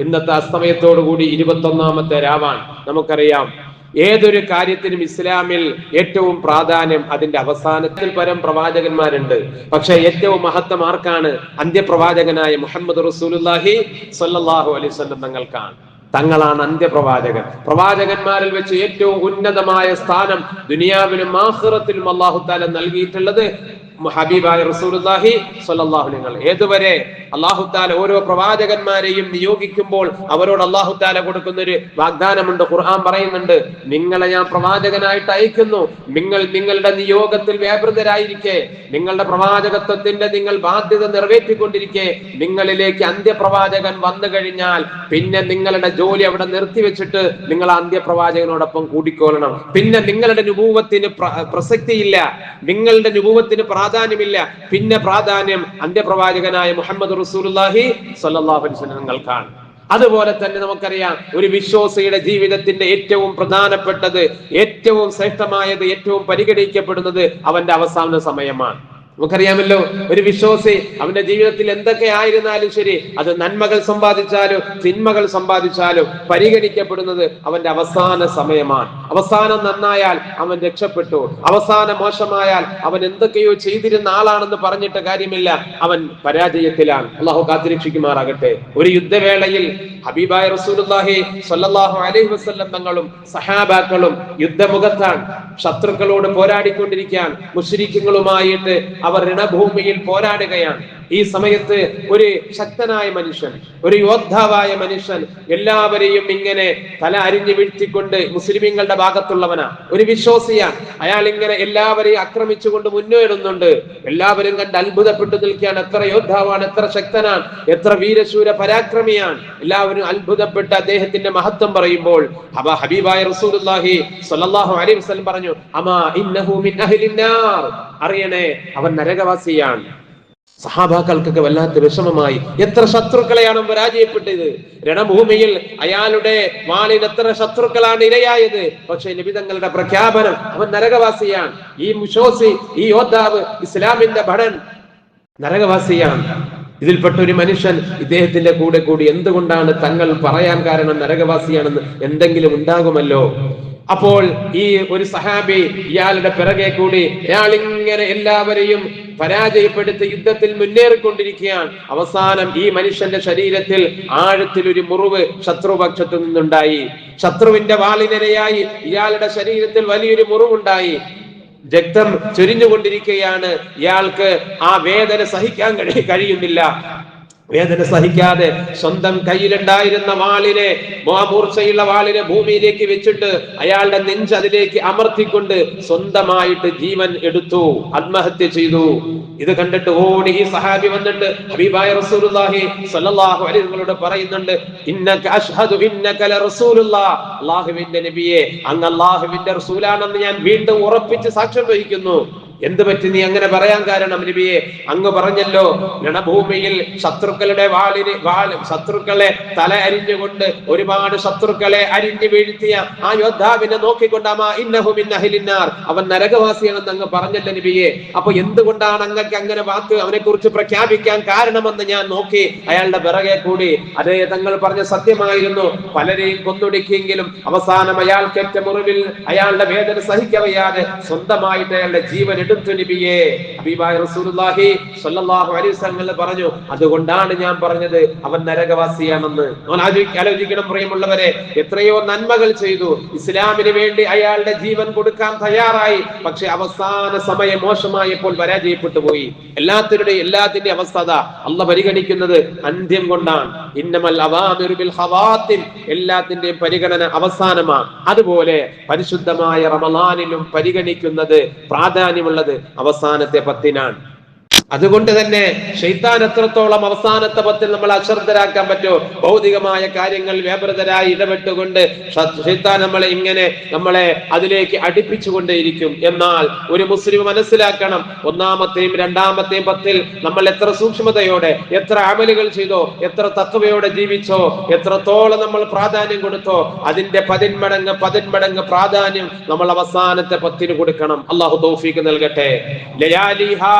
ഇന്നത്തെ അസ്തമയത്തോടുകൂടി ഇരുപത്തൊന്നാമത്തെ രാവാൻ നമുക്കറിയാം. ഏതൊരു കാര്യത്തിനും ഇസ്ലാമിൽ ഏറ്റവും പ്രാധാന്യം അതിന്റെ അവസാനത്തിൽ പരം പ്രവാചകന്മാരുണ്ട്. പക്ഷെ ഏറ്റവും മഹത്വം ആർക്കാണ്? അന്ത്യപ്രവാചകനായ മുഹമ്മദ് റസൂലുല്ലാഹി സ്വല്ലല്ലാഹു അലൈഹി വസല്ലം തങ്ങൾക്കാണ്. തങ്ങളാണ് അന്ത്യപ്രവാചകൻ. പ്രവാചകന്മാരിൽ വെച്ച് ഏറ്റവും ഉന്നതമായ സ്ഥാനം ദുനിയാവിലും ആഖിറത്തിലും അള്ളാഹു താല നൽകിയിട്ടുള്ളത് ഹബീബായ റസൂലുള്ളാഹി സ്വല്ലല്ലാഹു ഏതുവരെ അള്ളാഹു താല ഓരോ പ്രവാചകന്മാരെയും നിയോഗിക്കുമ്പോൾ അവരോട് അള്ളാഹു താല കൊടുക്കുന്ന ഒരു വാഗ്ദാനമുണ്ട് ഖുർആൻ പറയുന്നുണ്ട് നിങ്ങളെ ഞാൻ പ്രവാചകനായിട്ട് അയക്കുന്നു. നിങ്ങൾ നിങ്ങളുടെ നിയോഗത്തിൽ വ്യാപൃതരായിരിക്കെ. നിങ്ങളുടെ പ്രവാചകത്വത്തിന്റെ നിങ്ങൾ ബാധ്യത നിറവേറ്റിക്കൊണ്ടിരിക്കെ. നിങ്ങളിലേക്ക് അന്ത്യപ്രവാചകൻ വന്നു കഴിഞ്ഞാൽ പിന്നെ നിങ്ങളുടെ ജോലി അവിടെ നിർത്തിവെച്ചിട്ട് നിങ്ങൾ അന്ത്യപ്രവാചകനോടൊപ്പം കൂടിക്കൊള്ളണം പിന്നെ നിങ്ങളുടെ നുപൂവത്തിന് പ്രസക്തിയില്ല. നിങ്ങളുടെ നുപൂവത്തിന് പ്രാധാന്യമില്ല. പിന്നെ പ്രാധാന്യം അന്ത്യപ്രവാചകനായ മുഹമ്മദ് വസല്ലം നിങ്ങൾക്കാണ്. അതുപോലെ തന്നെ നമുക്കറിയാം ഒരു വിശ്വാസിയുടെ ജീവിതത്തിന്റെ ഏറ്റവും പ്രധാനപ്പെട്ടത് ഏറ്റവും ശ്രേഷ്ഠമായത് ഏറ്റവും പരിഗണിക്കപ്പെടുന്നത് അവന്റെ അവസാന സമയമാണ്. നമുക്കറിയാമല്ലോ ഒരു വിശ്വാസി അവന്റെ ജീവിതത്തിൽ എന്തൊക്കെ ആയിരുന്നാലും ശരി അത് നന്മകൾ സമ്പാദിച്ചാലും തിന്മകൾ സമ്പാദിച്ചാലും പരിഗണിക്കപ്പെടുന്നത് അവന്റെ അവസാന സമയമാണ്. അവസാനം നന്നായാൽ അവൻ രക്ഷപ്പെട്ടു. അവസാനം മോശമായാൽ അവൻ എന്തൊക്കെയോ ചെയ്തിരുന്ന ആളാണെന്ന് പറഞ്ഞിട്ട് കാര്യമില്ല. അവൻ പരാജയത്തിലാണ്. അള്ളാഹു കാത്തിരക്ഷിക്കുമാറാകട്ടെ. ഒരു യുദ്ധവേളയിൽ ഹബീബായ റസൂലുള്ളാഹി സ്വല്ലല്ലാഹു അലൈഹി വസല്ലം തങ്ങളും സഹാബാക്കളും യുദ്ധമുഖത്താണ് ശത്രുക്കളോട് പോരാടിക്കൊണ്ടിരിക്കാൻ മുസ്ലിക്കുകളുമായിട്ട് അവർ രണഭൂമിയിൽ പോരാടുകയാണ്. ഈ സമയത്ത് ഒരു ശക്തനായ മനുഷ്യൻ ഒരു യോദ്ധാവായ മനുഷ്യൻ എല്ലാവരെയും ഇങ്ങനെ തല അരിഞ്ഞു വീഴ്ത്തിക്കൊണ്ട് മുസ്ലിമീങ്ങളുടെ ഭാഗത്തുള്ളവനാ. ഒരു വിശ്വാസിയാണ് അയാൾ ഇങ്ങനെ എല്ലാവരെയും ആക്രമിച്ചുകൊണ്ട് മുന്നേറുന്നുണ്ട്. എല്ലാവരും കണ്ട് അത്ഭുതപ്പെട്ടു നിൽക്കുകയാണ്. എത്ര യോദ്ധാവാണ് എത്ര ശക്തനാണ് എത്ര വീരശൂര പരാക്രമിയാണ്. എല്ലാവരും അത്ഭുതപ്പെട്ട് അദ്ദേഹത്തിന്റെ മഹത്വം പറയുമ്പോൾ അബ ഹബീബായ റസൂലുള്ളാഹി സ്വല്ലല്ലാഹു അലൈഹി വസല്ലം പറഞ്ഞു അമാ ഇന്നഹു മിൻ അറിയണേ അവൻ നരകവാസിയാണ്. സഹാബാക്കൾക്കൊക്കെ വല്ലാത്ത വിഷമമായി. എത്ര ശത്രുക്കളെയാണ് പരാജയപ്പെട്ടത്. രണഭൂമിയിൽ അയാളുടെ വാളിൽ എത്ര ശത്രുക്കളാണ് ഇരയായത്. പക്ഷെ നിബിതങ്ങളുടെ പ്രഖ്യാപനം അവൻ നരകവാസിയാണ്. ഈ മുഷോസി ഈ യോദ്ധാവ് ഇസ്ലാമിന്റെ ഭടൻ നരകവാസിയാണ്. ഇതിൽപ്പെട്ട ഒരു മനുഷ്യൻ ഇദ്ദേഹത്തിന്റെ കൂടെ കൂടി എന്തുകൊണ്ടാണ് തങ്ങൾ പറയാൻ കാരണം നരകവാസിയാണെന്ന് എന്തെങ്കിലും ഉണ്ടാകുമല്ലോ? അപ്പോൾ ഈ ഒരു സഹാബി ഇയാളുടെ പിറകെ കൂടി ഇയാൾ ഇങ്ങനെ എല്ലാവരെയും പരാജയപ്പെടുത്തി യുദ്ധത്തിൽ മുന്നേറിക്കൊണ്ടിരിക്കുകയാണ്. അവസാനം ഈ മനുഷ്യന്റെ ശരീരത്തിൽ ആഴത്തിൽ ഒരു മുറിവ് ശത്രുപക്ഷത്തു നിന്നുണ്ടായി. ശത്രുവിന്റെ വാളിനിരയായി ഇയാളുടെ ശരീരത്തിൽ വലിയൊരു മുറിവുണ്ടായി. രക്തം ചൊരിഞ്ഞുകൊണ്ടിരിക്കുകയാണ്. ഇയാൾക്ക് ആ വേദന സഹിക്കാൻ കഴിയുന്നില്ല. വേദന സഹിക്കാതെ സ്വന്തം കയ്യിലുണ്ടായിരുന്ന വാളിനെ മൂർച്ചയുള്ള വാളിനെ ഭൂമിയിലേക്ക് വെച്ചിട്ട് അയാളുടെ നെഞ്ച് അതിലേക്ക് അമർത്തിക്കൊണ്ട് സ്വന്തമായിട്ട് ജീവൻ എടുത്തു ആത്മഹത്യ ചെയ്തു. ഇത് കണ്ടിട്ട് ഓടി ഈ സഹാബി വന്നിട്ട് ഹബീബായ റസൂലുള്ളാഹി സ്വല്ലല്ലാഹു അലൈഹി വസല്ലം പറയുന്നുണ്ട് ഇന്നക അഷ്ഹദു ഇന്നക ലറസൂലുള്ളാഹ് അല്ലാഹുവിന്റെ നബിയെ അങ്ങ് അല്ലാഹുവിന്റെ റസൂലാണെന്ന് ഞാൻ വീണ്ടും ഉറപ്പിച്ച് സാക്ഷ്യം വഹിക്കുന്നു. എന്ത് പറ്റി നീ അങ്ങനെ പറയാൻ കാരണം നബിയെ? അങ്ങ് പറഞ്ഞല്ലോ രണഭൂമിയിൽ ശത്രുക്കളുടെ വാളിന് വാളും ശത്രുക്കളെ തല അരിഞ്ഞുകൊണ്ട് ഒരുപാട് ശത്രുക്കളെ അരിഞ്ഞു വീഴ്ത്തിയ ആ യോദ്ധാവിനെ നോക്കിക്കൊണ്ടാമാ ഇന്നഹു അവൻ നരകവാസിയാണെന്ന് അങ്ങ് പറഞ്ഞല്ലോ നബിയെ. അപ്പൊ എന്തുകൊണ്ടാണ് അങ്ങക്ക് അങ്ങനെ വാക്ക് അവനെ കുറിച്ച് പ്രഖ്യാപിക്കാൻ കാരണമെന്ന് ഞാൻ നോക്കി അയാളുടെ പിറകെ കൂടി. അതേ തങ്ങൾ പറഞ്ഞ സത്യമായിരുന്നു. പലരെയും കൊന്നൊടുക്കിയെങ്കിലും അവസാനം അയാൾക്കേറ്റ മുറിവിൽ അയാളുടെ വേദന സഹിക്കവയ്യാതെ സ്വന്തമായിട്ട് അയാളുടെ ജീവൻ എടുത്തു നബിയെ ഹബീബായ റസൂലുള്ളാഹി സ്വല്ലല്ലാഹു അലൈഹി വസല്ലം പറഞ്ഞു അതുകൊണ്ടാണ് ഞാൻ പറഞ്ഞത് അവൻ നരകവാസിയാണെന്ന്. ആലോചിക്കണം പ്രിയമുള്ളവരെ എത്രയോ നന്മകൾ ചെയ്തു. ഇസ്ലാമിന് വേണ്ടി അയാളുടെ ജീവൻ കൊടുക്കാൻ തയ്യാറായി പക്ഷെ അവസാന സമയം മോശമായപ്പോൾ പരാജയപ്പെട്ടു പോയി. എല്ലാത്തിനുടെയും എല്ലാത്തിന്റെ അവസ്ഥ അല്ല പരിഗണിക്കുന്നത് അന്ത്യം കൊണ്ടാണ്. ഇന്നമൽ എല്ലാത്തിന്റെയും പരിഗണന അവസാനമാണ്. അതുപോലെ പരിശുദ്ധമായ റമലാനിലും പരിഗണിക്കുന്നത് പ്രാധാന്യമുള്ളത് അവസാനത്തെ പത്തിനാണ്. അതുകൊണ്ട് തന്നെ ഷെയ്ത്താൻ എത്രത്തോളം അവസാനത്തെ പത്തിൽ നമ്മൾ അശ്രദ്ധരാക്കാൻ പറ്റുമോ ഭൗതികമായ കാര്യങ്ങൾ വ്യാപൃതരായി ഇടപെട്ടുകൊണ്ട് ഷെയ്ത്താൻ നമ്മളെ ഇങ്ങനെ നമ്മളെ അതിലേക്ക് അടുപ്പിച്ചുകൊണ്ടേയിരിക്കും. എന്നാൽ ഒരു മുസ്ലിം മനസ്സിലാക്കണം ഒന്നാമത്തെയും രണ്ടാമത്തെയും പത്തിൽ നമ്മൾ എത്ര സൂക്ഷ്മതയോടെ എത്ര അമലുകൾ ചെയ്തോ എത്ര തത്വയോടെ ജീവിച്ചോ എത്രത്തോളം നമ്മൾ പ്രാധാന്യം കൊടുത്തോ അതിന്റെ പതിന്മടങ്ങ് പതിന്മടങ്ങ് പ്രാധാന്യം നമ്മൾ അവസാനത്തെ പത്തിന് കൊടുക്കണം. അള്ളാഹു തൗഫീക്ക് നൽകട്ടെ. ലയാലിഹാ നഹാരിഹാ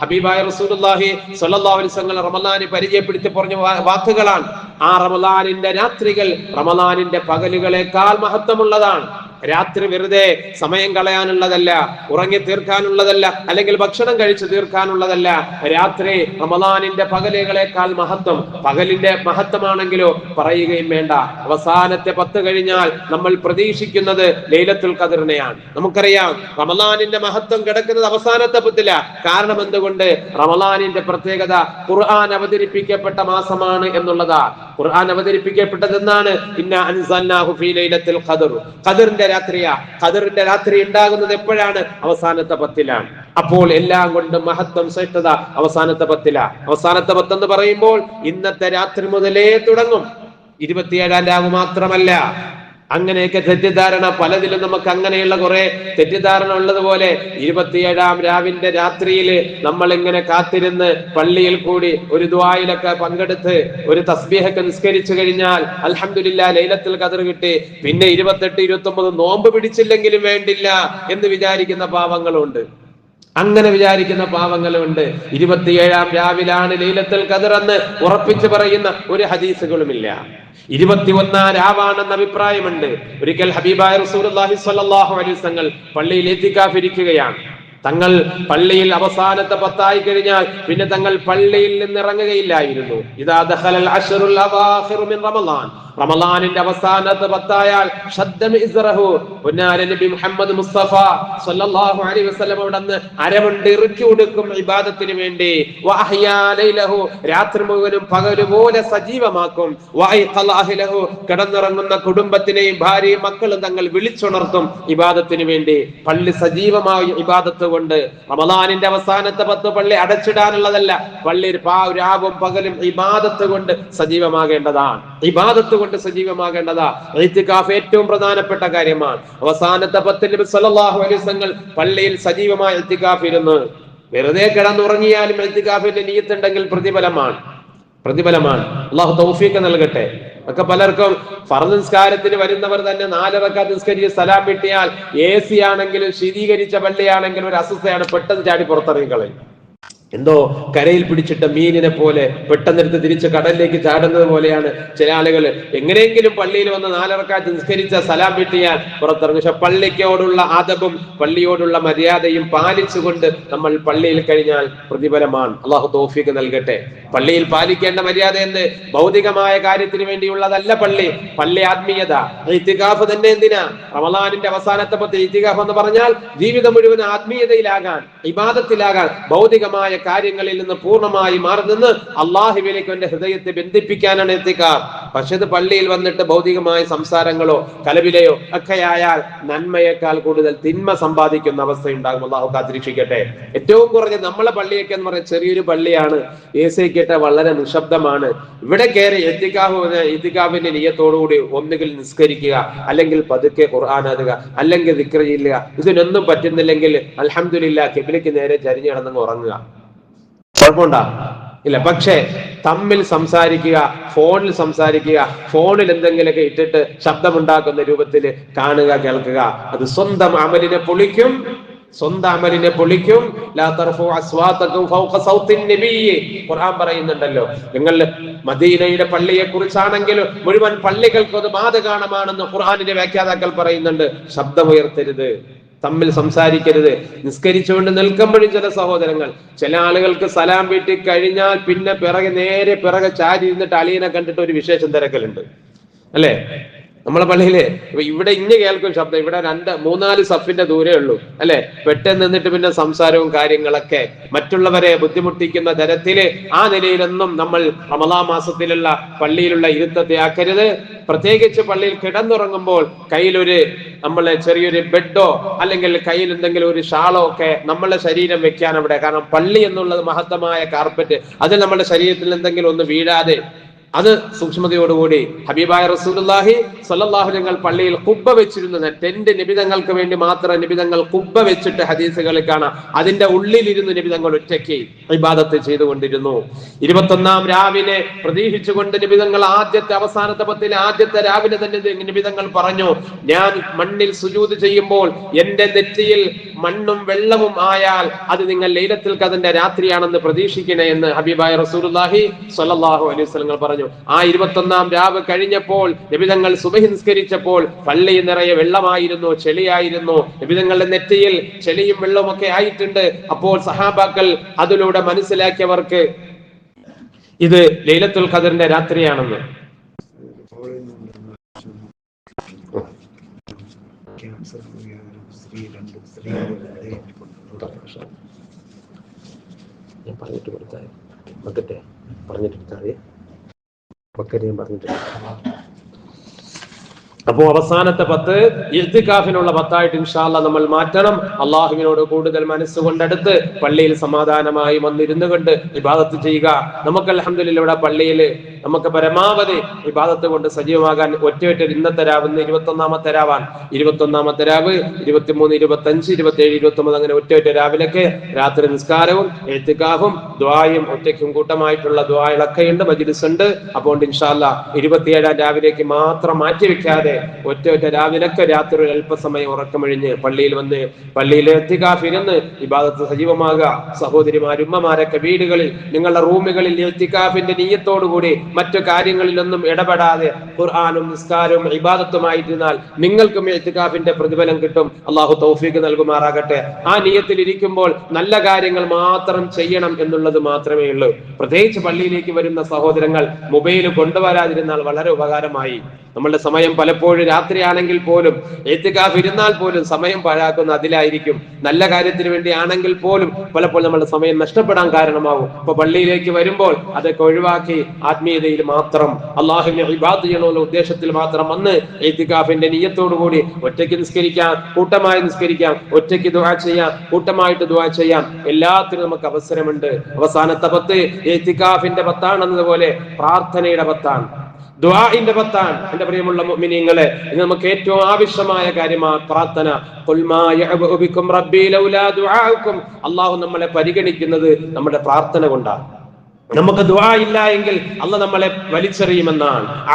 ഹബീബായ റസൂലുള്ളാഹി സ്വല്ലല്ലാഹു അലൈഹി വസല്ലം പരിചയപ്പെടുത്തി പറഞ്ഞ വാക്കുകളാണ്. ആ റമദാനിന്റെ രാത്രികൾ റമദാനിന്റെ പകലുകളെക്കാൾ മഹത്വമുള്ളതാണ്. രാത്രി വെറുതെ സമയം കളയാനുള്ളതല്ല ഉറങ്ങി തീർക്കാനുള്ളതല്ല അല്ലെങ്കിൽ ഭക്ഷണം കഴിച്ചു തീർക്കാനുള്ളതല്ല. രാത്രി റമദാനിന്റെ പകലുകളെക്കാൾ മഹത്വം പകലിന്റെ മഹത്വമാണെങ്കിലോ പറയുകയും വേണ്ട. അവസാനത്തെ പത്ത് കഴിഞ്ഞാൽ നമ്മൾ പ്രതീക്ഷിക്കുന്നത് ലൈലത്തുൽ ഖദറിനെയാണ്. നമുക്കറിയാം റമദാനിന്റെ മഹത്വം കിടക്കുന്നത് അവസാനത്തെ പത്തില. കാരണം എന്തുകൊണ്ട്? റമദാനിന്റെ പ്രത്യേകത ഖുർആൻ അവതരിപ്പിക്കപ്പെട്ട മാസമാണ് എന്നുള്ളതാ. ഖുർആൻ അവതരിപ്പിക്കപ്പെട്ടത് എന്നാണ് ഇന്ന അൻസന്നാഹു ഫീ ലൈലത്തുൽ ഖദർ ഖദറിന്റെ രാത്രിയാ? ഖദറിന്റെ രാത്രി ഉണ്ടാകുന്നത് എപ്പോഴാണ്? അവസാനത്തെ പത്തിലാണ്. അപ്പോൾ എല്ലാം കൊണ്ടും മഹത്വം ശ്രേഷ്ഠത അവസാനത്തെ പത്തിലാ. അവസാനത്തെ പത്തെന്ന് പറയുമ്പോൾ ഇന്നത്തെ രാത്രി മുതലേ തുടങ്ങും. ഇരുപത്തിയേഴാം രാവ് മാത്രമല്ല. അങ്ങനെയൊക്കെ തെറ്റിദ്ധാരണ പലതിലും നമുക്ക് അങ്ങനെയുള്ള കുറെ തെറ്റിദ്ധാരണ ഉള്ളതുപോലെ ഇരുപത്തിയേഴാം രാവിന്റെ രാത്രിയിൽ നമ്മൾ ഇങ്ങനെ കാത്തിരുന്ന് പള്ളിയിൽ കൂടി ഒരു ദ്വായിലൊക്കെ പങ്കെടുത്ത് ഒരു തസ്ബീഹൊക്കെ നിസ്കരിച്ചു കഴിഞ്ഞാൽ അലഹമില്ല ലൈലത്തിൽ കതിർ കിട്ടി. പിന്നെ ഇരുപത്തെട്ട് ഇരുപത്തി നോമ്പ് പിടിച്ചില്ലെങ്കിലും വേണ്ടില്ല എന്ന് വിചാരിക്കുന്ന പാവങ്ങളുണ്ട്. അങ്ങനെ വിചാരിക്കുന്ന പാവങ്ങളുണ്ട്. ഇരുപത്തിയേഴാം രാവിലാണ് ലീലത്തിൽ കതിറന്ന് ഉറപ്പിച്ചു പറയുന്ന ഒരു ഹദീസുകളുമില്ല. ഇരുപത്തിയൊന്നാം രാവാണെന്ന അഭിപ്രായമുണ്ട്. ഒരിക്കൽ ഹബീബായ റസൂലുള്ളാഹി സ്വല്ലല്ലാഹു അലൈഹി തങ്ങൾ പള്ളിയിൽ എത്തിക്കാഫിരിക്കുകയാണ്. തങ്ങൾ പള്ളിയിൽ അവസാനത്തെ പത്തായി കഴിഞ്ഞാൽ പിന്നെ തങ്ങൾ പള്ളിയിൽ നിന്ന് ഇറങ്ങുകയില്ലായിരുന്നു ഇതാ ദഹലൽ അഷറുൽ റമളാൻ റമളാനിന്റെ അവസാനത്ത് പത്തായാൽ നബി മുഹമ്മദ് മുസ്തഫ സല്ലല്ലാഹു അലൈഹി വസല്ലം അവിടെ നിന്ന് അരമുണ്ട് ഇറുക്കി കൊടുക്കും ഇബാദത്തിന് വേണ്ടി. രാത്രി മുഴുവനും പകൽ പോലെ സജീവമാക്കും. കിടന്നിറങ്ങുന്ന കുടുംബത്തിനെയും ഭാര്യയും മക്കളും തങ്ങൾ വിളിച്ചുണർത്തും ഇബാദത്തിന് വേണ്ടി. പള്ളി സജീവമായി ഇബാദത്ത് കൊണ്ട് റമദാനിന്റെ അവസാനത്തെ പത്ത് പള്ളി അടച്ചിടാനുള്ളതല്ല. പള്ളി രാവും പകലും ഇബാദത്ത് കൊണ്ട് സജീവമാകേണ്ടതാണ്. ഇബാദത്ത് കൊണ്ട് സജീവമാകേണ്ടതാ. ഇത്തികാഫ് ഏറ്റവും പ്രധാനപ്പെട്ട കാര്യമാണ്. അവസാനത്തെ പത്തിൽ നബി സല്ലല്ലാഹു അലൈഹി വസല്ലം പള്ളിയിൽ സജീവമായ ഇത്തിക്കാഫ് ഇരുന്ന് വെറുതെ കിടന്നുറങ്ങിയാലും ഇത്തികാഫിന്റെ നീയത്തുണ്ടെങ്കിൽ പ്രതിഫലമാണ്. പ്രതിഫലമാണ്. അള്ളാഹു തൗഫീഖ് നൽകട്ടെ. ഒക്കെ പലർക്കും ഫർദ് നിസ്കാരത്തിന് വരുന്നവർ തന്നെ നാലറക്ക നിസ്കരിച്ച് സ്ഥലം കിട്ടിയാൽ എ സി ആണെങ്കിലും ശീതീകരിച്ച പള്ളിയാണെങ്കിലും ഒരു അസ്വസ്ഥയാണ് പെട്ടെന്ന് ചാടി പുറത്തിറങ്ങി കളയും. എന്തോ കരയിൽ പിടിച്ചിട്ട മീനിനെ പോലെ പെട്ടെന്നെടുത്ത് തിരിച്ച് കടലിലേക്ക് ചാടുന്നത് പോലെയാണ് ചില ആളുകൾ. എങ്ങനെയെങ്കിലും പള്ളിയിൽ വന്ന് നാലിറക്കാറ്റ് നിസ്കരിച്ച സലാം കിട്ടിയാൽ പുറത്തിറങ്ങും. പക്ഷെ പള്ളിക്കോടുള്ള ആദബും പള്ളിയോടുള്ള മര്യാദയും പാലിച്ചുകൊണ്ട് നമ്മൾ പള്ളിയിൽ കഴിഞ്ഞാൽ പ്രതിഫലമാണ്. അള്ളാഹു തോഫിക്ക് നൽകട്ടെ. പള്ളിയിൽ പാലിക്കേണ്ട മര്യാദ എന്ന് ഭൗതികമായ കാര്യത്തിന് വേണ്ടിയുള്ളതല്ല പള്ളി. പള്ളി ആത്മീയത. ഇത്തികാഫ് തന്നെ എന്തിനാ? റമലാനിന്റെ അവസാനത്തെ പത്ത് ഇത്തികാഫ് എന്ന് പറഞ്ഞാൽ ജീവിതം മുഴുവൻ ആത്മീയതയിലാകാൻ ഇബാദത്തിലാകാൻ ഭൗതികമായ കാര്യങ്ങളിൽ നിന്ന് പൂർണമായി മാറി നിന്ന് അള്ളാഹുവിലേക്ക് എന്റെ ഹൃദയത്തെ ബന്ധിപ്പിക്കാനാണ് എത്തിക്കാർ പക്ഷെ ഇത് പള്ളിയിൽ വന്നിട്ട് ഭൗതികമായ സംസാരങ്ങളോ കലവിലയോ ഒക്കെ ആയാൽ നന്മയേക്കാൾ കൂടുതൽ തിന്മ സമ്പാദിക്കുന്ന അവസ്ഥ ഉണ്ടാകും അള്ളാഹു കാത്തിരീക്ഷിക്കട്ടെ. ഏറ്റവും കുറഞ്ഞ നമ്മളെ പള്ളിയൊക്കെ എന്ന് പറയുന്നത് ചെറിയൊരു പള്ളിയാണ്. എ സി കേട്ട വളരെ നിശബ്ദമാണ്. ഇവിടെ കയറി എത്തിക്കാവ് എത്തിക്കാവിന്റെ നീയത്തോടുകൂടി ഒന്നുകിൽ നിസ്കരിക്കുക അല്ലെങ്കിൽ പതുക്കെ ഖുർആാനാതുക അല്ലെങ്കിൽ ചെയ്യുക. ഇതിനൊന്നും പറ്റുന്നില്ലെങ്കിൽ അലഹമില്ല കിബിലേക്ക് നേരെ ചരിഞ്ഞു കിടന്നങ്ങ് ഉറങ്ങുക. കുഴപ്പമുണ്ടാ. ഇല്ല പക്ഷേ തമ്മിൽ സംസാരിക്കുക ഫോണിൽ സംസാരിക്കുക ഫോണിൽ എന്തെങ്കിലുമൊക്കെ ഇട്ടിട്ട് ശബ്ദമുണ്ടാക്കുന്ന രൂപത്തിൽ കാണുക കേൾക്കുക അത് സ്വന്തം അമലിനെ പൊളിക്കും. സ്വന്തം അമലിനെ പൊളിക്കും. ഖുർആൻ പറയുന്നുണ്ടല്ലോ നിങ്ങൾ മദീനയുടെ പള്ളിയെ കുറിച്ചാണെങ്കിലും മുഴുവൻ പള്ളികൾക്ക് അത് ബാധകാണമാണെന്ന് ഖുർആനിന്റെ വ്യാഖ്യാതാക്കൾ പറയുന്നുണ്ട്. ശബ്ദമുയർത്തരുത്. തമ്മിൽ സംസാരിക്കരുത്. നിസ്കരിച്ചുകൊണ്ട് നിൽക്കുമ്പോഴും ചില സഹോദരങ്ങൾ ചില ആളുകൾക്ക് സലാം വീട്ടി കഴിഞ്ഞാൽ പിന്നെ പിറകെ നേരെ പിറകെ ചാരി ഇരുന്നിട്ട് അളിയനെ കണ്ടിട്ട് ഒരു വിശേഷം തിരക്കലുണ്ട്. അല്ലേ? നമ്മളെ പള്ളിയിലെ ഇവിടെ ഇങ്ങനെ കേൾക്കും ശബ്ദം ഇവിടെ രണ്ട് മൂന്നാൽ സഫിന്റെ ദൂരേ ഉള്ളൂ അല്ലെ? പെട്ടെന്ന് നിന്നിട്ട് പിന്നെ സംസാരവും കാര്യങ്ങളൊക്കെ മറ്റുള്ളവരെ ബുദ്ധിമുട്ടിക്കുന്ന തരത്തിൽ ആ നിലയിലൊന്നും നമ്മൾ റമദാ മാസത്തിലുള്ള പള്ളിയിലുള്ള ഇരുത്തത്തെ ആക്കരുത്. പ്രത്യേകിച്ച് പള്ളിയിൽ കിടന്നുറങ്ങുമ്പോൾ കയ്യിലൊരു നമ്മളെ ചെറിയൊരു ബെഡോ അല്ലെങ്കിൽ കയ്യിൽ എന്തെങ്കിലും ഒരു ഷാളോ ഒക്കെ നമ്മളെ ശരീരം വെക്കാൻ അവിടെ. കാരണം പള്ളി എന്നുള്ളത് മഹത്തമായ കാർപ്പറ്റ് അതിൽ നമ്മുടെ ശരീരത്തിൽ എന്തെങ്കിലും ഒന്ന് വീഴാതെ അത് സൂക്ഷ്മതയോടുകൂടി ഹബീബായ റസൂലുള്ളാഹി സ്വല്ലല്ലാഹു ഞങ്ങൾ പള്ളിയിൽ കുബ്ബ വെച്ചിരുന്നത് ടെന്റ് നിബിതങ്ങൾക്ക് വേണ്ടി മാത്രം നിബിതങ്ങൾ കുബ്ബ വെച്ചിട്ട് ഹദീസുകളിൽ കാണാം. അതിന്റെ ഉള്ളിലിരുന്ന് നിബിതങ്ങൾ ഒറ്റയ്ക്ക് ഇബാദത്ത് ചെയ്തുകൊണ്ടിരുന്നു. ഇരുപത്തൊന്നാം രാവിലെ പ്രതീക്ഷിച്ചുകൊണ്ട് നിബിതങ്ങൾ ആദ്യത്തെ അവസാനത്തെ പത്തിലെ ആദ്യത്തെ രാവിലെ തന്നെ നിബിതങ്ങൾ പറഞ്ഞു ഞാൻ മണ്ണിൽ സുജൂത് ചെയ്യുമ്പോൾ എന്റെ നെറ്റിയിൽ മണ്ണും വെള്ളവും ആയാൽ അത് നിങ്ങൾ ലൈലത്തിൽ കതിന്റെ രാത്രിയാണെന്ന് പ്രതീക്ഷിക്കണേ എന്ന് ഹബീബായ റസൂലുള്ളാഹി സ്വല്ലല്ലാഹു അലൈഹി വസല്ലം പറഞ്ഞു. ആ ഇരുപത്തൊന്നാം രാവ് കഴിഞ്ഞപ്പോൾ നിബിതങ്ങൾ സുബഹി നിസ്കരിച്ചപ്പോൾ പള്ളി നിറയെ വെള്ളമായിരുന്നു ചെളിയായിരുന്നു. നിബിതങ്ങളുടെ നെറ്റിയിൽ ചെളിയും വെള്ളവും ഒക്കെ ആയിട്ടുണ്ട്. അപ്പോൾ സഹാബാക്കൾ അതിലൂടെ മനസ്സിലാക്കിയവർക്ക് ഇത് ലൈലത്തുൽ ഖദറിന്റെ രാത്രിയാണെന്ന്. ഞാൻ പറഞ്ഞിട്ട് കൊടുത്താൽ പറഞ്ഞിട്ട് എടുത്താൽ വെക്കട്ടെ ഞാൻ പറഞ്ഞിട്ട് അപ്പോ അവസാനത്തെ പത്ത് ഇർത്തിക്കാഫിനുള്ള പത്തായിട്ട് ഇൻഷാല്ല നമ്മൾ മാറ്റണം. അള്ളാഹുവിനോട് കൂടുതൽ മനസ്സുകൊണ്ടെടുത്ത് പള്ളിയിൽ സമാധാനമായി വന്നിരുന്നു കൊണ്ട് വിഭാഗത്ത് ചെയ്യുക. നമുക്ക് അലഹമില്ല ഇവിടെ പള്ളിയിൽ നമുക്ക് പരമാവധി ഇബാദത്ത് കൊണ്ട് സജീവമാകാൻ ഒറ്റ ഒറ്റ ഇന്നത്തെ രാവ് ഇന്ന് ഇരുപത്തി ഒന്നാമത്തെ രാവാണ്. ഇരുപത്തി ഒന്നാമത്തെ രാവ് ഇരുപത്തിമൂന്ന് ഇരുപത്തി അഞ്ച് ഇരുപത്തി ഏഴ് ഇരുപത്തി ഒമ്പത് അങ്ങനെ ഒറ്റ ഒറ്റ രാവിലൊക്കെ രാത്രി നിസ്കാരവും എഴുത്തുകാഹും ദ്വായും ഒറ്റയ്ക്കും കൂട്ടമായിട്ടുള്ള ദ്വായകളൊക്കെ ഉണ്ട് മജിലിസ് ഉണ്ട്. അപ്പോൾ ഇൻഷാല്ല ഇരുപത്തിയേഴാം രാവിലേക്ക് മാത്രം മാറ്റി വെക്കാതെ ഒറ്റ ഒറ്റ രാവിലൊക്കെ രാത്രി ഒരു അല്പസമയം ഉറക്കമൊഴിഞ്ഞ് പള്ളിയിൽ വന്ന് പള്ളിയിൽ എത്തിക്കാഫിരുന്ന് ഇബാദത്ത് സജീവമാകുക. സഹോദരിമാർ ഉമ്മമാരൊക്കെ വീടുകളിൽ നിങ്ങളുടെ റൂമുകളിൽ എത്തിക്കാഫിന്റെ നീയത്തോടുകൂടി മറ്റു കാര്യങ്ങളിലൊന്നും ഇടപെടാതെ ഖുർആാനും നിസ്കാരവും ഇബാദത്തുമായിരുന്നാൽ നിങ്ങൾക്കും എഴുത്തുകാഫിന്റെ പ്രതിഫലം കിട്ടും. അള്ളാഹു തൗഫീഖ് നൽകുമാറാകട്ടെ. ആ നിയത്തിൽ ഇരിക്കുമ്പോൾ നല്ല കാര്യങ്ങൾ മാത്രം ചെയ്യണം എന്നുള്ളത് മാത്രമേ ഉള്ളൂ. പ്രത്യേകിച്ച് പള്ളിയിലേക്ക് വരുന്ന സഹോദരങ്ങൾ മൊബൈൽ കൊണ്ടുവരാതിരുന്നാൽ വളരെ ഉപകാരമായി. നമ്മളുടെ സമയം പലപ്പോഴും രാത്രിയാണെങ്കിൽ പോലും എത്തിക്കാഫ് ഇരുന്നാൽ പോലും സമയം പാഴാക്കുന്ന അതിലായിരിക്കും. നല്ല കാര്യത്തിന് വേണ്ടി ആണെങ്കിൽ പോലും പലപ്പോഴും നമ്മുടെ സമയം നഷ്ടപ്പെടാൻ കാരണമാകും ഇപ്പൊ പള്ളിയിലേക്ക് വരുമ്പോൾ അതൊക്കെ ഒഴിവാക്കി ആത്മീയതയിൽ മാത്രം അള്ളാഹുവിനെ ഇബാദ് ചെയ്യണമെന്ന ഉദ്ദേശത്തിൽ മാത്രം വന്ന് എത്തിക്കാഫിന്റെ നീയത്തോടുകൂടി ഒറ്റയ്ക്ക് നിസ്കരിക്കാം കൂട്ടമായി നിസ്കരിക്കാം ഒറ്റയ്ക്ക് ദുവാ ചെയ്യാം കൂട്ടമായിട്ട് ദുവാ ചെയ്യാം. എല്ലാത്തിനും നമുക്ക് അവസരമുണ്ട്. അവസാനത്തെ പത്ത് എത്തിക്കാഫിന്റെ പത്താണെന്നതുപോലെ പ്രാർത്ഥനയുടെ പത്താണ്. ദുആഇന്റെ പത്താണ് എന്റെ പ്രിയമുള്ള മുഅ്മിനീങ്ങളെ ഇന്ന് നമുക്ക് ഏറ്റവും ആവശ്യമായ കാര്യമാണ് പ്രാർത്ഥന. ഖുൽ മാ യഅബു ബിക്കും ലൗലാ ദുആഉക്കും. അല്ലാഹു നമ്മളെ പരിഗണിക്കുന്നത് നമ്മുടെ പ്രാർത്ഥന കൊണ്ടാണ്. നമുക്ക് ദുആ ഇല്ല എങ്കിൽ അല്ല നമ്മളെ വലിച്ചെറിയുമെന്നാണ്.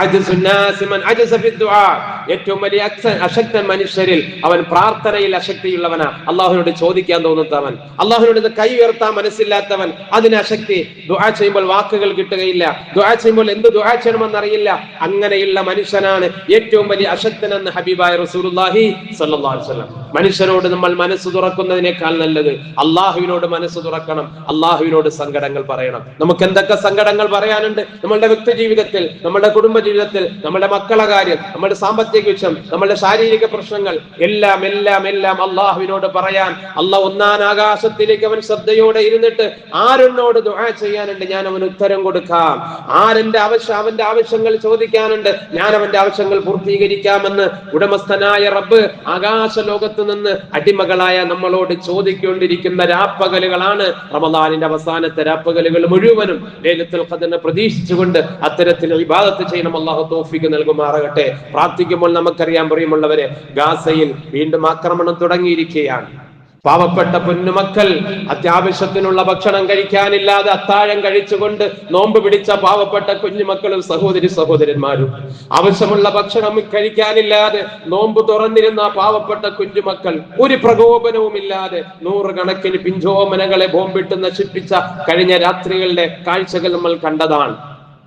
ഏറ്റവും വലിയ അശക്തൻ മനുഷ്യരിൽ അവൻ പ്രാർത്ഥനയിൽ അശക്തിയുള്ളവനാ. അള്ളാഹുവിനോട് ചോദിക്കാൻ തോന്നുന്നവൻ. അള്ളാഹുവിനോട് ഇത് കൈ ഉയർത്താൻ മനസ്സില്ലാത്തവൻ. അതിന് അശക്തി. ദുആ ചെയ്യുമ്പോൾ വാക്കുകൾ കിട്ടുകയില്ല. ദുആ ചെയ്യുമ്പോൾ എന്ത് ദുആ ചെയ്യണമെന്ന് അറിയില്ല അങ്ങനെയുള്ള മനുഷ്യനാണ് ഏറ്റവും വലിയ അശക്തൻ എന്ന് ഹബീബായ റസൂലുള്ളാഹി സ്വല്ലല്ലാഹു അലൈഹി വസല്ലം. മനുഷ്യരോട് നമ്മൾ മനസ്സ് തുറക്കുന്നതിനേക്കാൾ നല്ലത് അള്ളാഹുവിനോട് മനസ്സ് തുറക്കണം. അള്ളാഹുവിനോട് സങ്കടങ്ങൾ പറയണം. നമുക്ക് എന്തൊക്കെ സങ്കടങ്ങൾ പറയാനുണ്ട്? നമ്മളുടെ വ്യക്തി ജീവിതത്തിൽ നമ്മുടെ കുടുംബ ജീവിതത്തിൽ നമ്മുടെ മക്കളെ കാര്യം നമ്മുടെ സാമ്പത്തിക വിഷയം നമ്മുടെ ശാരീരിക പ്രശ്നങ്ങൾ എല്ലാം എല്ലാം എല്ലാം അള്ളാഹുവിനോട് പറയാൻ അള്ളാഹ് ഒന്നാൻ ആകാശത്തിലേക്ക് അവൻ ശ്രദ്ധയോടെ ഇരുന്നിട്ട് ആരെന്നോട് ദുആ ചെയ്യാനുണ്ട്? ഞാൻ അവന് ഉത്തരം കൊടുക്കാം. ആരെന്റെ ആവശ്യം അവന്റെ ആവശ്യങ്ങൾ ചോദിക്കാനുണ്ട്? ഞാൻ അവന്റെ ആവശ്യങ്ങൾ പൂർത്തീകരിക്കാമെന്ന് ഉടമസ്ഥനായ റബ്ബ് ആകാശ ലോകത്ത് നിന്ന് അടിമകളായ നമ്മളോട് ചോദിക്കൊണ്ടിരിക്കുന്ന രാപ്പകലുകളാണ് റമദാനിന്റെ അവസാനത്തെ രാപ്പകലുകൾ മുഴുവനും. ലേലത്തിൽ ഖദറിനെ പ്രതീക്ഷിച്ചുകൊണ്ട് അത്തരത്തിൽ ഇബാദത്ത് ചെയ്യണം. അള്ളാഹു തോഫിക്ക് നൽകുമാറാകട്ടെ. പ്രാർത്ഥിക്കുമ്പോൾ നമുക്കറിയാൻ പ്രിയമുള്ളവരെ ഗാസയിൽ വീണ്ടും ആക്രമണം തുടങ്ങിയിരിക്കുകയാണ്. പാവപ്പെട്ട പൊന്നുമക്കൾ അത്യാവശ്യത്തിനുള്ള ഭക്ഷണം കഴിക്കാനില്ലാതെ അത്താഴം കഴിച്ചുകൊണ്ട് നോമ്പ് പിടിച്ച പാവപ്പെട്ട കുഞ്ഞുമക്കളും സഹോദരി സഹോദരന്മാരും. ആവശ്യമുള്ള ഭക്ഷണം കഴിക്കാനില്ലാതെ നോമ്പ് തുറന്നിരുന്ന പാവപ്പെട്ട കുഞ്ഞുമക്കൾ ഒരു പ്രകോപനവും ഇല്ലാതെ നൂറുകണക്കിന് പിഞ്ചോമനകളെ ബോംബിട്ട് നശിപ്പിച്ച കഴിഞ്ഞ രാത്രികളുടെ കാഴ്ചകൾ നമ്മൾ കണ്ടതാണ്.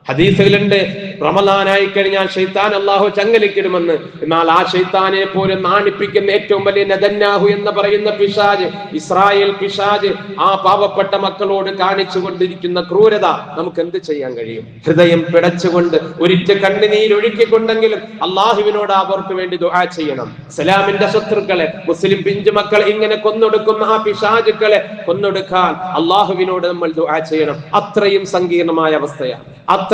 ഹദീസുകളുണ്ട്. റമലാനായി കഴിഞ്ഞാൽ ഷെയ്ത്താൻ അള്ളാഹു ചങ്ങലിക്കിടുമെന്ന് എന്നാൽ ആ ഷെയ്ത്താനെ പോലും നാണിപ്പിക്കുന്ന ഏറ്റവും വലിയ നദന്നാഹു എന്ന് പറയുന്ന പിശാജ് ഇസ്രായേൽ പിശാജ് ആ പാവപ്പെട്ട മക്കളോട് കാണിച്ചു കൊണ്ടിരിക്കുന്ന ക്രൂരത നമുക്ക് എന്ത് ചെയ്യാൻ കഴിയും? ഹൃദയം പിടച്ചുകൊണ്ട് ഒരിറ്റ കണ്ണുനീരൊഴുക്കിക്കൊണ്ടെങ്കിലും അള്ളാഹുവിനോട് അവർക്ക് വേണ്ടി ദുആ ചെയ്യണം. സലാമിന്റെ ശത്രുക്കളെ മുസ്ലിം പിഞ്ചു മക്കളെ ഇങ്ങനെ കൊന്നൊടുക്കുന്ന ആ പിശാജുക്കളെ കൊന്നൊടുക്കാൻ അള്ളാഹുവിനോട് നമ്മൾ ദുആ ചെയ്യണം. അത്രയും സങ്കീർണമായ അവസ്ഥയാണ്.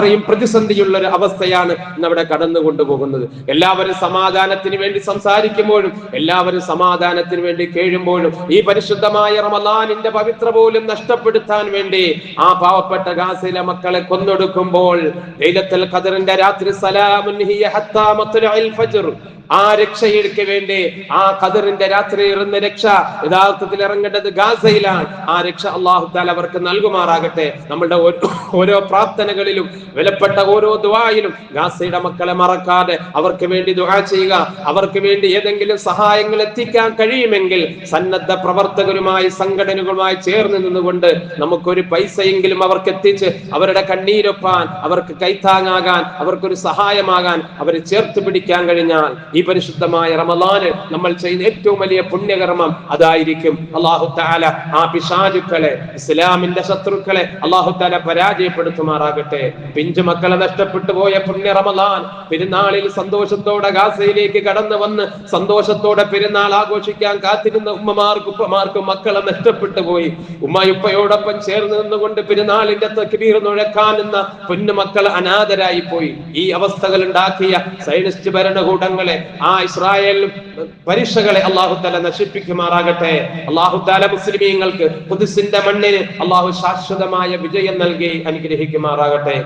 അത്രയും പ്രതിസന്ധിയുള്ള ഒരു അവസ്ഥയാണ് നമ്മുടെ കടന്നു കൊണ്ടുപോകുന്നത് എല്ലാവരും സമാധാനത്തിന് വേണ്ടി സംസാരിക്കുമ്പോഴും എല്ലാവരും സമാധാനത്തിന് വേണ്ടി കേഴുമ്പോഴും ഈ പരിശുദ്ധമായ റമലാനിന്റെ പവിത്ര പോലും നഷ്ടപ്പെടുത്താൻ വേണ്ടി ആ പാവപ്പെട്ട ഗാസിലെ മക്കളെ കൊന്നൊടുക്കുമ്പോൾ ലൈലത്തുൽ ഖദറിന്റെ രാത്രി സലാമുൻ ഹിയ ഹത്താ ഫജ്ർ ആ രക്ഷയ്ക്ക് വേണ്ടി? ആ ഖദറിന്റെ രാത്രി ഇറുന്ന രക്ഷ യഥാർത്ഥത്തിൽ ഇറങ്ങേണ്ടത് ഗാസയിലാണ്. ആ രക്ഷ അള്ളാഹു താല അവർക്ക് നൽകുമാറാകട്ടെ. നമ്മളുടെ ഓരോ- ഓരോ പ്രാർത്ഥനകളിലും വിലപ്പെട്ട ഓരോ ദുആയിലും ഗാസയുടെ മക്കളെ മറക്കാതെ അവർക്ക് വേണ്ടി ദുആ ചെയ്യുക. അവർക്ക് വേണ്ടി ഏതെങ്കിലും സഹായങ്ങൾ എത്തിക്കാൻ കഴിയുമെങ്കിൽ സന്നദ്ധ പ്രവർത്തകരുമായി സംഘടനകളുമായി ചേർന്ന് നിന്നുകൊണ്ട് നമുക്കൊരു പൈസയെങ്കിലും അവർക്ക് എത്തിച്ച് അവരുടെ കണ്ണീരൊപ്പാൻ അവർക്ക് കൈത്താങ്ങാകാൻ അവർക്കൊരു സഹായമാകാൻ അവരെ ചേർത്ത് പിടിക്കാൻ കഴിഞ്ഞാൽ ഈ പരിശുദ്ധമായ റമദാന് നമ്മൾ ചെയ്യുന്ന ഏറ്റവും വലിയ പുണ്യകർമ്മം അതായിരിക്കും. അള്ളാഹു താല ആ പിശാചുക്കളെ ഇസ്ലാമിന്റെ ശത്രുക്കളെ അള്ളാഹു താല പരാജയപ്പെടുത്തുമാറാകട്ടെ. പിഞ്ചു മക്കളെ നഷ്ടപ്പെട്ടു പോയ പുണ്യ റമദാൻ പെരുന്നാളിൽ സന്തോഷത്തോടെ ഗാസയിലേക്ക് കടന്നു വന്ന് സന്തോഷത്തോടെ പെരുന്നാൾ ആഘോഷിക്കാൻ കാത്തിരുന്ന ഉമ്മമാർക്കും ഉപ്പമാർക്കും മക്കളെ നഷ്ടപ്പെട്ടു പോയി. ഉമ്മയുപ്പയോടൊപ്പം ചേർന്ന് നിന്നുകൊണ്ട് പെരുന്നാളിന്റെ തക്ബീർ നുഴക്കാൻ നിന്ന പൊന്നു മക്കൾ അനാഥരായി പോയി. ഈ അവസ്ഥകൾ ഉണ്ടാക്കിയ സൈനിസ്റ്റ് ഭരണകൂടങ്ങളെ ആ ഇസ്രായേൽ പരീക്ഷകളെ അള്ളാഹു തല നശിപ്പിക്കുമാറാകട്ടെ. അള്ളാഹു താല മുസ്ലിമീങ്ങൾക്ക് പുതുസിന്റെ മണ്ണിന് അള്ളാഹു ശാശ്വതമായ വിജയം നൽകി അനുഗ്രഹിക്കുമാറാകട്ടെ.